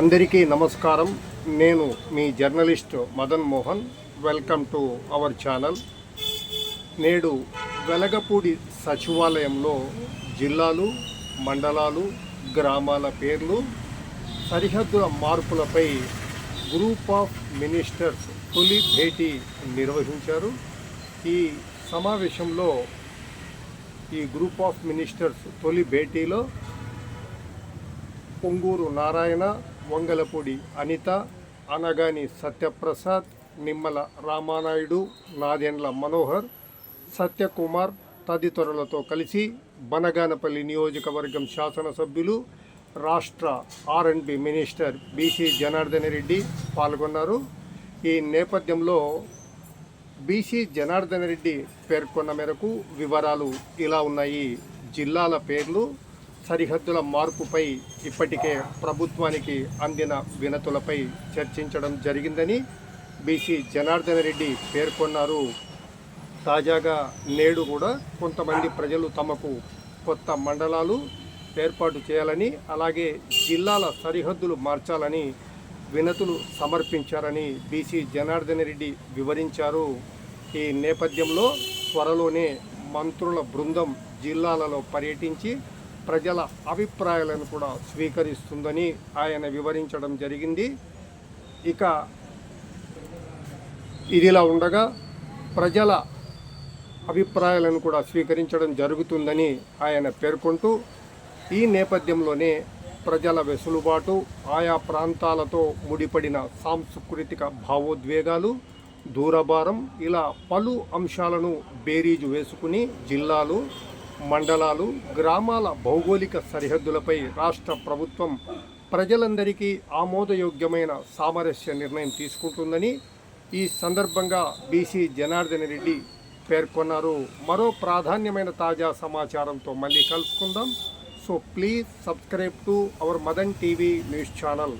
అందరికీ నమస్కారం. నేను మీ journalist Madan Mohan. Welcome to our channel. నేడు వెలగపూడి సచివాలయంలో జిల్లాలు మండలాలు గ్రామాల పేర్లు సరిహద్దుల మార్పులపై గ్రూప్ ఆఫ్ మినిస్టర్స్ తొలి భేటీ నిర్వహించారు. ఈ సమావేశంలో ఈ గ్రూప్ ఆఫ్ మినిస్టర్స్ తొలి భేటీలో పొంగూరు నారాయణ వంగలపూడి అనిత అనగాని సత్యప్రసాద్ నిమ్మల రామానాయుడు నాదెండ్ల మనోహర్ సత్యకుమార్ తదితరులతో కలిసి బనగానపల్లి నియోజకవర్గం శాసనసభ్యులు రాష్ట్ర R and B minister BC Janardhan Reddy పాల్గొన్నారు. ఈ నేపథ్యంలో బీసీ జనార్దన్ రెడ్డి పేర్కొన్న మేరకు వివరాలు ఇలా ఉన్నాయి. జిల్లాల పేర్లు సరిహద్దుల మార్పుపై ఇప్పటికే ప్రభుత్వానికి అందిన వినతులపై చర్చించడం జరిగిందని బీసీ జనార్దన్ రెడ్డి పేర్కొన్నారు. తాజాగా నేడు కూడా కొంతమంది ప్రజలు తమకు కొత్త మండలాలు ఏర్పాటు చేయాలని అలాగే జిల్లాల సరిహద్దులు మార్చాలని వినతులు సమర్పించారని బీసీ జనార్దన్ రెడ్డి వివరించారు. ఈ నేపథ్యంలో త్వరలోనే మంత్రుల బృందం జిల్లాలలో పర్యటించి ప్రజల అభిప్రాయాలను కూడా స్వీకరిస్తుందని ఆయన వివరించడం జరిగింది. ఇక ఇదిలా ఉండగా ప్రజల అభిప్రాయాలను కూడా స్వీకరించడం జరుగుతుందని ఆయన పేర్కొంటూ ఈ నేపథ్యంలోనే ప్రజల వెసులుబాటు ఆయా ప్రాంతాలతో ముడిపడిన సాంస్కృతిక భావోద్వేగాలు దూరభారం ఇలా పలు అంశాలను బేరీజు వేసుకుని జిల్లాలు మండలాలు గ్రామాల భౌగోళిక సరిహద్దులపై రాష్ట్ర ప్రభుత్వం ప్రజలందరికీ ఆమోదయోగ్యమైన సామరస్య నిర్ణయం తీసుకుంటుందని ఈ సందర్భంగా బీసీ జనార్దన్ రెడ్డి పేర్కొన్నారు. మరో ప్రాధాన్యమైన తాజా సమాచారంతో మళ్ళీ కలుసుకుందాం. So please subscribe to our Madan TV news channel.